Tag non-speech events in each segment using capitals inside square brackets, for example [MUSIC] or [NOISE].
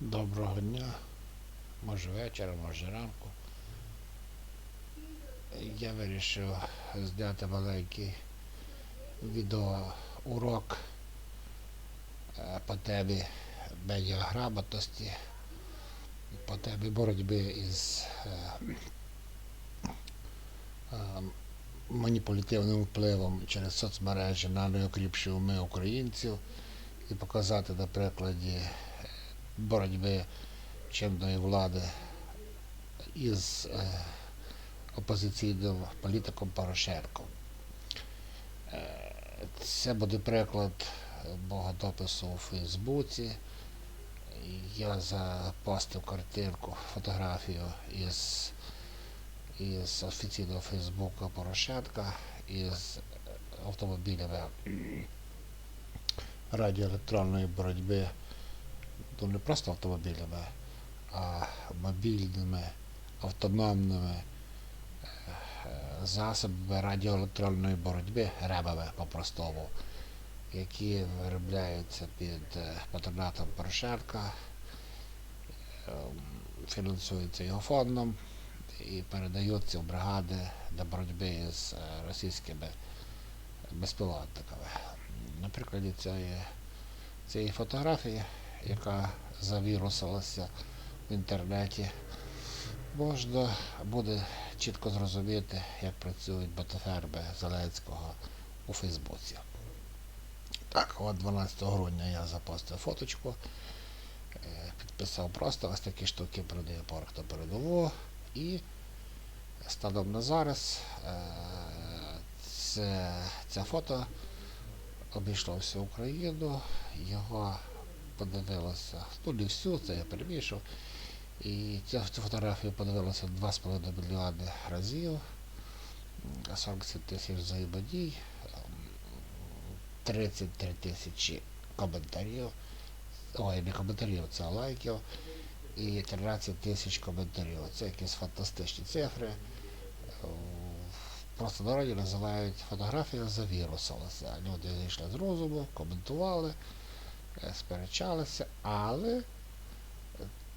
Доброго дня, може вечора, може ранку. Я вирішив зняти маленький відеоурок е, по темі медіаграмотності, по темі боротьби із е, е, маніпулятивним впливом через соцмережі на найокріпші уми українців і показати на прикладі боротьби чинної влади із е, опозиційним політиком Порошенком. Е, Це буде приклад мого допису у Фейсбуці. Я запостив картинку, фотографію із, із офіційного Фейсбука Порошенка із автомобілями радіоелектронної боротьби ну не просто автомобілями, а мобільними, автономними е, засобами радіоелектронної боротьби, ребами по-простому, які виробляються під е, патронатом Порошенка, е, фінансуються його фондом і передаються в бригади для боротьби з е, російськими безпілотниками. На прикладі цієї, цієї фотографії яка завірусилася в інтернеті, можна буде чітко зрозуміти, як працюють ботоферми Зеленського у Фейсбуці. Так, от 12 грудня я запостив фоточку, е, підписав просто ось такі штуки продає порох на передову і станом на зараз е, це, це фото обійшло всю Україну, його подивилося, ну не всю, це я перемішав. І цю, фотографію подивилося 2,5 мільйони разів, 47 тисяч взаємодій, ем, 33 тисячі коментарів, ой, не коментарів, це лайків, і 13 тисяч коментарів. Це якісь фантастичні цифри. Просто народі називають фотографію завірусилася. Люди зійшли з розуму, коментували сперечалися, але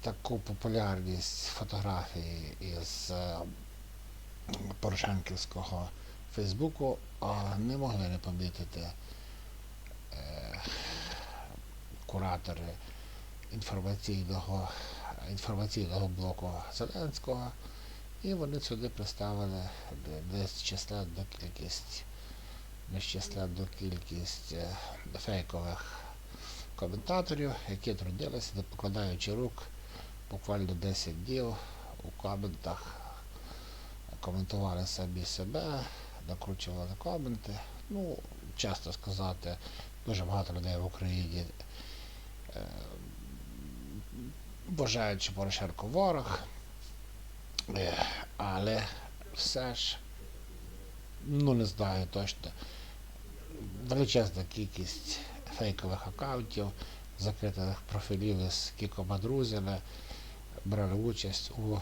таку популярність фотографії із е, Порошенківського Фейсбуку не могли не помітити е, куратори інформаційного, інформаційного блоку Зеленського, і вони сюди представили нещисленну кількість нещисленну кількість е, фейкових коментаторів, які трудилися, не покладаючи рук буквально 10 днів у коментах, коментували самі себе, накручували коменти. Ну, часто сказати, дуже багато людей в Україні е, вважають, що Порошенко ворог, Е, але все ж, ну не знаю точно, величезна кількість фейкових аккаунтів, закритих профілів з кількома друзями брали участь у, е,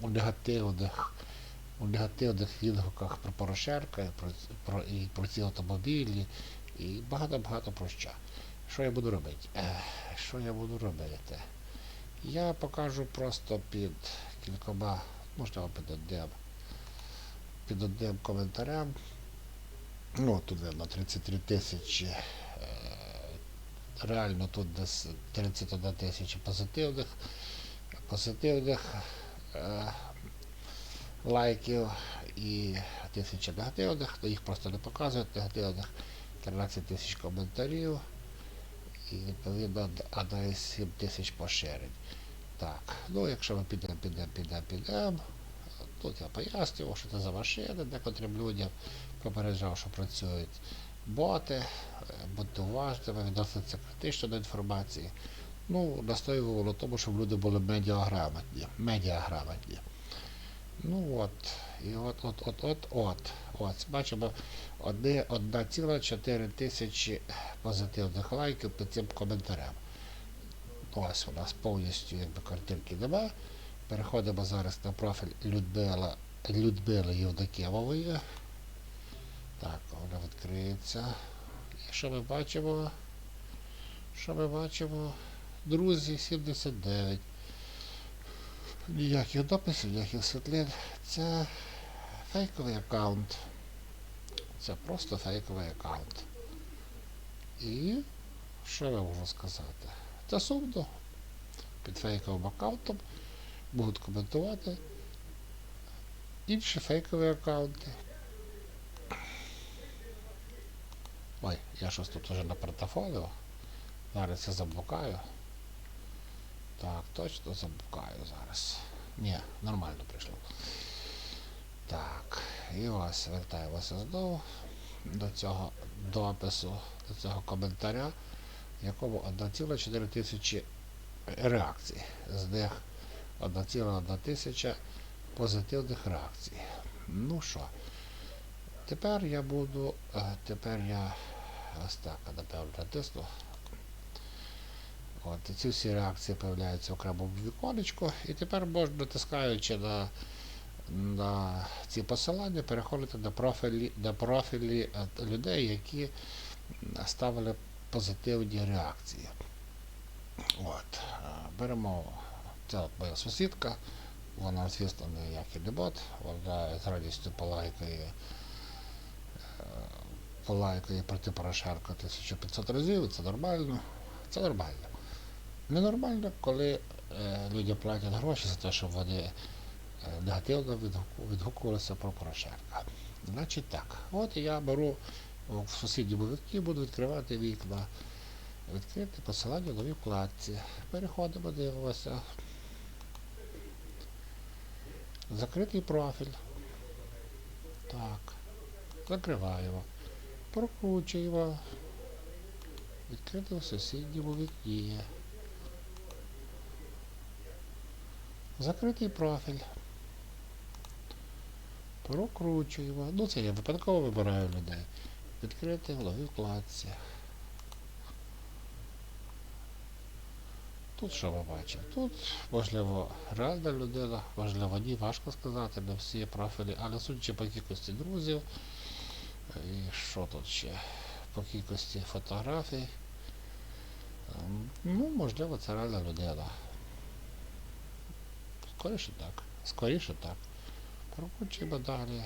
у негативних у негативних відгуках про Порошенка, і про, про, і про ці автомобілі, і багато-багато про що. Що я буду робити? Е, що я буду робити? Я покажу просто під кількома, можливо, під одним, під одним коментарем. Ну, тут видно 33 тисячі. е, Реально тут десь 31 тисяча позитивних, позитивних е, лайків і тисяча негативних, то їх просто не показують негативних, 13 тисяч коментарів і відповідно 1,7 тисяч поширень. Так, ну якщо ми підемо, підемо, підемо, підемо, тут я пояснював, що це за машини, декотрим людям попереджав, що працюють боти, е, будьте уважними, відноситься критично до інформації. Ну, настоював на тому, щоб люди були медіаграмотні. Медіаграмотні. Ну от, і от, от, бачимо, одне- 1,4 тисячі позитивних лайків під цим коментарем. Ось у нас повністю якби картинки нема. Переходимо зараз на профіль Людмила, Людмили Євдокимової. Так, вона відкриється. І що ми бачимо? Що ми бачимо? друзі 79. Ніяких дописів, ніяких світлин. Це фейковий аккаунт. Це просто фейковий аккаунт. І що я можу сказати? Це сумно. Під фейковим аккаунтом будуть коментувати інші фейкові аккаунти. Ой, я щось тут вже напортофолив. Зараз я заблукаю. Так, точно заблукаю зараз. Ні, нормально прийшло. Так, і ось вертаємося знову до цього допису, до цього коментаря, в якому 1,4 тисячі реакцій. З них 1,1 тисяча позитивних реакцій. Ну що, тепер я буду, е, тепер я ось так, напевно, натисну. От, і ці всі реакції з'являються в окремому віконечку, і тепер можна, натискаючи на, на ці посилання, переходити на профілі, на профілі е, людей, які ставили позитивні реакції. От, е, беремо це моя сусідка, вона, звісно, ніякий не бот, вона з радістю полайкає, е, полайкає проти Порошенка 1500 разів, це нормально. Це нормально. Ненормально, коли е, людям платять гроші за те, щоб вони е, негативно відгуку- відгукувалися про Порошенка. Значить так, от я беру в сусідньому вікні, буду відкривати вікна. Відкрити посилання в новій вкладці. Переходимо, дивимося. Закритий профіль. Так. Закриваємо. Прокручуємо. Відкрити в сусідньому вікні. Закритий профіль. Прокручуємо. Ну це я випадково вибираю людей. Відкрити в новій вкладці. Тут що ми бачимо? Тут, можливо, реальна людина, можливо, ні, важко сказати, не всі профілі, але судячи по кількості друзів, і що тут ще? По кількості фотографій. ем, Ну, можливо, це реальна людина. Скоріше так. Скоріше так. Прокручуємо далі.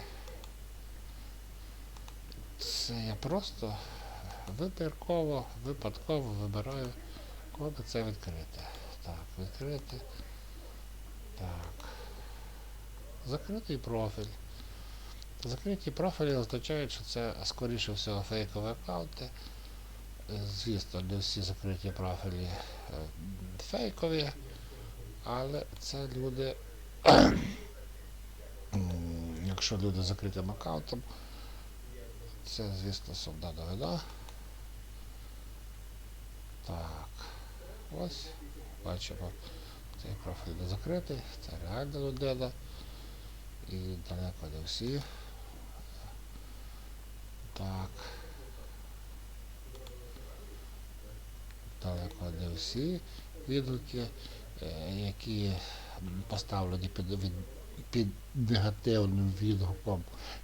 Це я просто вибірково, випадково вибираю, кого би це відкрити. Так, відкрити. Так. Закритий профіль. Закриті профілі означають, що це скоріше всього фейкові аккаунти. Звісно, не всі закриті профілі е, фейкові, але це люди, [COUGHS] якщо люди з закритим аккаунтом, це, звісно, сумна новина. Так, ось, бачимо, цей профіль не закритий, це реальна людина. І далеко не всі. Так. Далеко не всі відгуки, е, які поставлені під, від, під негативним відгуком,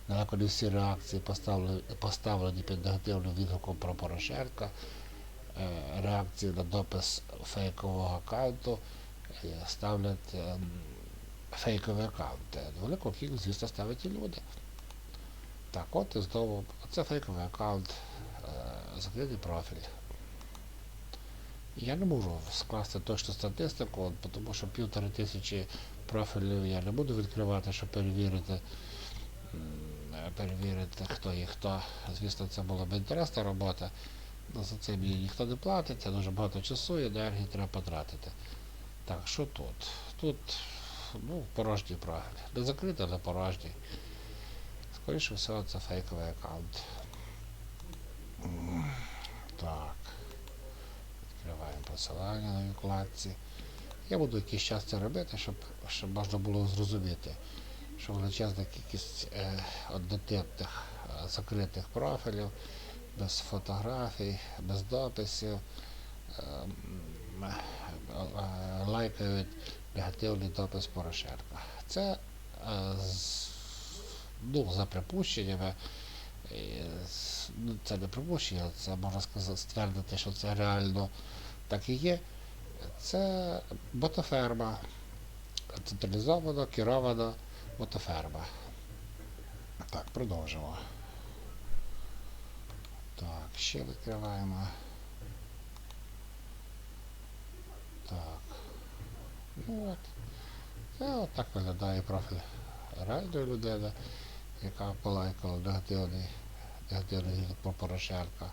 далеко не всі реакції поставлені, поставлені під негативним відгуком про Порошенка, е, реакції на допис фейкового аккаунту е, ставлять ем, фейкові аккаунти. Велику кількість, звісно, ставить і люди. Так, от і знову, це фейковий аккаунт, е, закритий профіль. Я не можу скласти точну статистику, тому що півтори тисячі профілів я не буду відкривати, щоб перевірити, перевірити, хто є хто. Звісно, це була б інтересна робота. За це мені ніхто не платить, це дуже багато часу і енергії треба потратити. Так, що тут? Тут ну, порожній профіль. Не закритий, але порожній. Скоріше всього, це фейковий аккаунт. Так. Відкриваємо посилання на вкладці. Я буду якийсь час це робити, щоб, щоб можна було зрозуміти, що величезна кількість е, однотипних е, закритих профілів, без фотографій, без дописів, е, е, е, лайкають негативний допис Порошенка. Це е, з, ну, за припущеннями, ну, це не припущення, це можна сказати, ствердити, що це реально так і є. Це ботоферма. Централізована, керована ботоферма. Так, продовжимо. Так, ще відкриваємо. Так. Ну от. Це от так виглядає профіль реальної людини, яка полайкала негативний, негативний про Порошенка.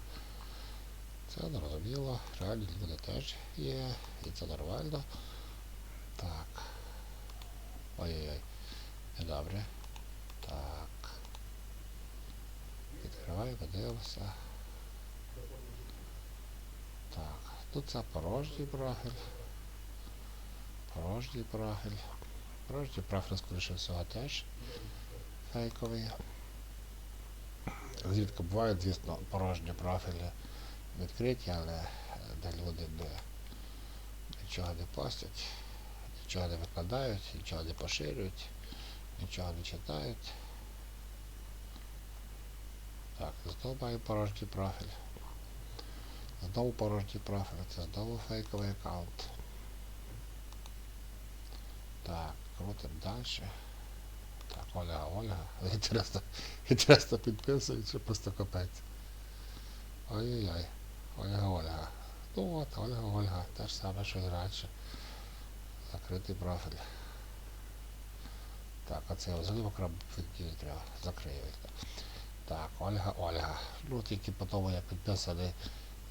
Це зрозуміло, реальні люди теж є, і це нормально. Так. Ой-ой-ой. Недобре. Так. Відкриваємо, подивимося. Так, тут це порожній профіль. Порожній профіль. Порожній профіль, скоріше всього, теж фейковий. Зрідка бувають, звісно, порожні профілі відкриті, але е, де люди не, нічого не постять, нічого не викладають, нічого не поширюють, нічого не читають. Так, знову маю порожній профіль. Знову порожній профіль, це знову фейковий аккаунт. Так, крутим далі. Так, Ольга, Ольга. Інтересно, інтересно підписується, просто капець. Ой-ой-ой. Ольга, Ольга. Ну от, Ольга, Ольга. Те ж саме, що і раніше. Закритий профіль. Так, а це взагалі окремо треба. Закрию. Так, Ольга, Ольга. Ну тільки по тому, як підписаний,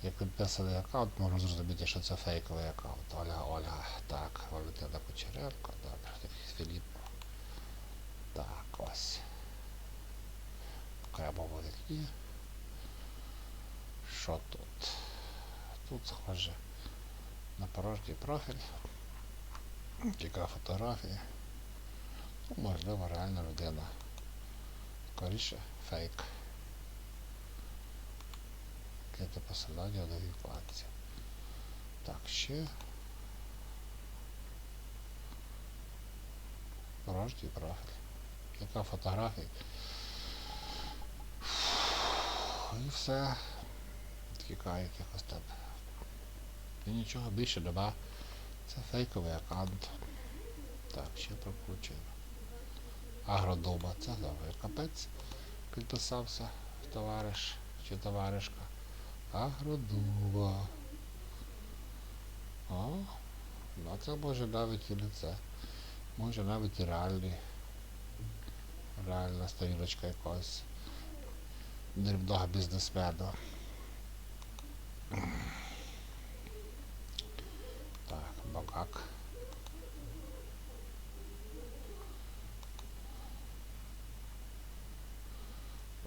як підписаний аккаунт, можна зрозуміти, що це фейковий аккаунт. Ольга, Ольга. Так, Валентина Кучеренко, добре, Філіп. Так, ось. Виникні. Що тут? Тут схоже на порожній профіль. Яка фотографія. Ну, можливо, реальна людина. Скоріше фейк. Кліти посилання в новій. Так, ще. Порожній профіль. Яка фотографія? І все. Тікає якихось там. І нічого більше нема. Це фейковий аккаунт. Так, ще прокручуємо. Агродуба. Це новий капець. Підписався товариш чи товаришка. Агродуба. О, ну це може навіть і не це. Може навіть і реальний. Реальна сторіночка якогось дрібного бізнесмена. Так, бокак.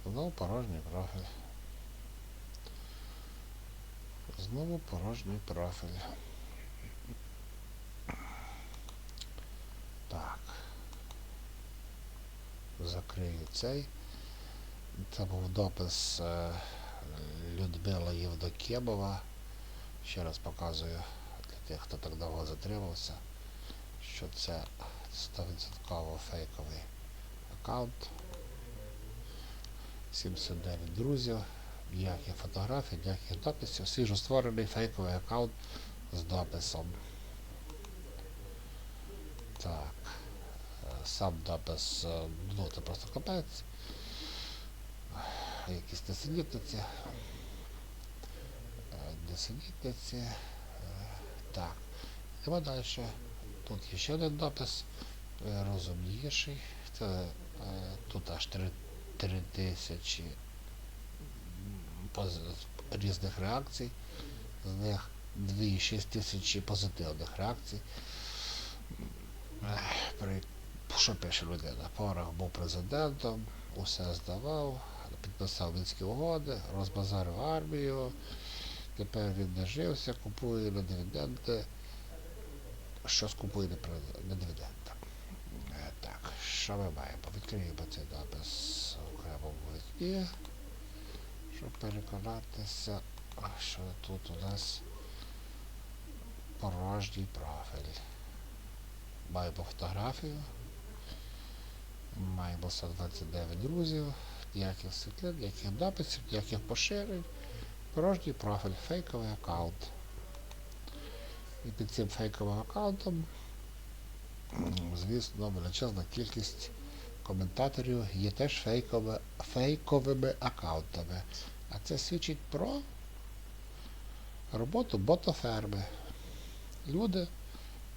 Знову порожній профіль. Знову порожній профіль. Так. Закрию цей. Це був допис е, Людмила Євдокємова. Ще раз показую для тих, хто так довго затримався, що це 100% фейковий аккаунт. 79 друзів, ніяких фотографій, ніяких дописів. Свіжо створений фейковий аккаунт з дописом. Так. е, Сам допис, е, ну це просто капець. Якісь несенітниці. Е, Несенітниці. Е, Так. Йдемо далі. Тут є ще один допис. е, Розумніший. Це тут аж 3, 3 тисячі різних реакцій. З них 2,6 тисячі позитивних реакцій. При, що пише людина? Порох був президентом, усе здавав, підписав мінські угоди, розбазарив армію, тепер він нажився, купує на дивіденди. Щось купує на дивідендах. Е, Так, що ми маємо? Відкриємо цей напис окремо в вікні, щоб переконатися, що тут у нас порожній профіль. Маємо фотографію. Маємо 129 друзів, ніяких світлин, ніяких дописів, ніяких поширень. Порожній профіль, фейковий аккаунт. І під цим фейковим аккаунтом, звісно, величезна кількість коментаторів є теж фейкове, фейковими аккаунтами. А це свідчить про роботу ботоферми. Люди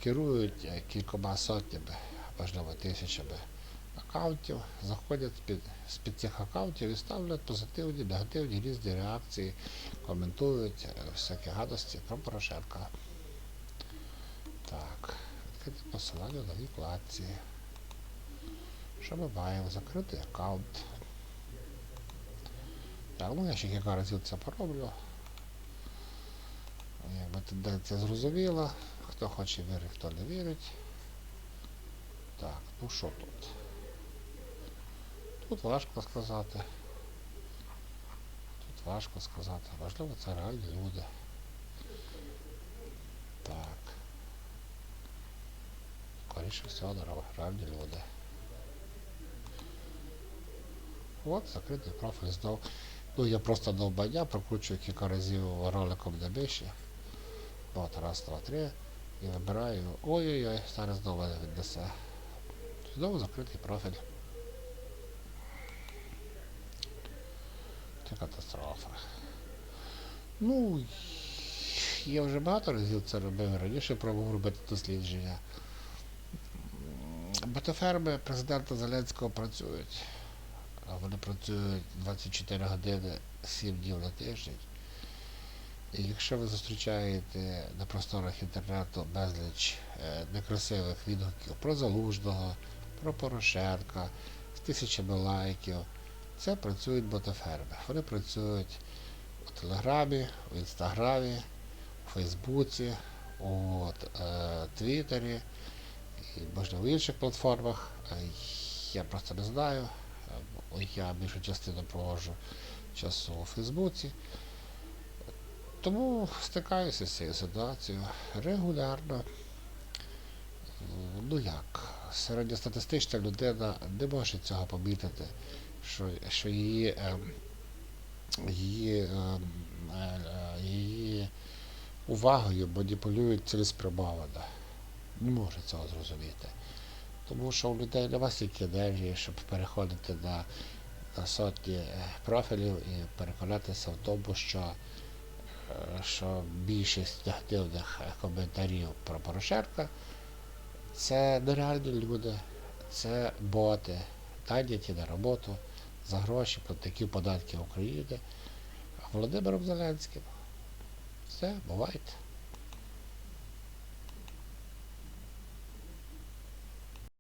керують е, кількома сотнями, можливо, тисячами аккаунтів, заходять під, з-під цих аккаунтів і ставлять позитивні, негативні різні реакції, коментують е, всякі гадості про Порошенка. Так, відкрити посилання на вкладці. Що ми маємо? Закритий аккаунт. Так, ну я ще кілька разів це пороблю. Якби тенденція зрозуміла. Хто хоче вірить, хто не вірить. Так, ну що тут? Тут важко сказати. Тут важко сказати. Можливо, це реальні люди. Так. Скоріше всього, реальні люди. От, закритий профіль знов. Ну, я просто довбання, прокручую кілька разів роликом на миші. От, раз, два, три. І вибираю. Ой-ой-ой, зараз знову не віднесе. Знову закритий профіль. Це катастрофа. Ну, я вже багато разів це робив раніше, пробував робити дослідження. Ботоферми президента Зеленського працюють. Вони працюють 24 години 7 днів на тиждень. І якщо ви зустрічаєте на просторах інтернету безліч е, некрасивих відгуків про Залужного, про Порошенка з тисячами лайків, це працюють ботоферми. Вони працюють у Телеграмі, у Інстаграмі, у Фейсбуці, у е, Твіттері і можливо в інших платформах. Е, Я просто не знаю. Я більшу частину проводжу часу у Фейсбуці. Тому стикаюся з цією ситуацією регулярно. Е, Ну як, середньостатистична людина не може цього помітити, що, що її, е, її, е, е, її увагою маніпулюють цілеспрямовано. Не може цього зрозуміти. Тому що у людей нема стільки енергії, щоб переходити на, на сотні е, профілів і переконатися в тому, що що більшість негативних коментарів про Порошенка це нереальні люди, це боти, найняті на роботу за гроші платників податків України Володимиром Зеленським. Все, бувайте.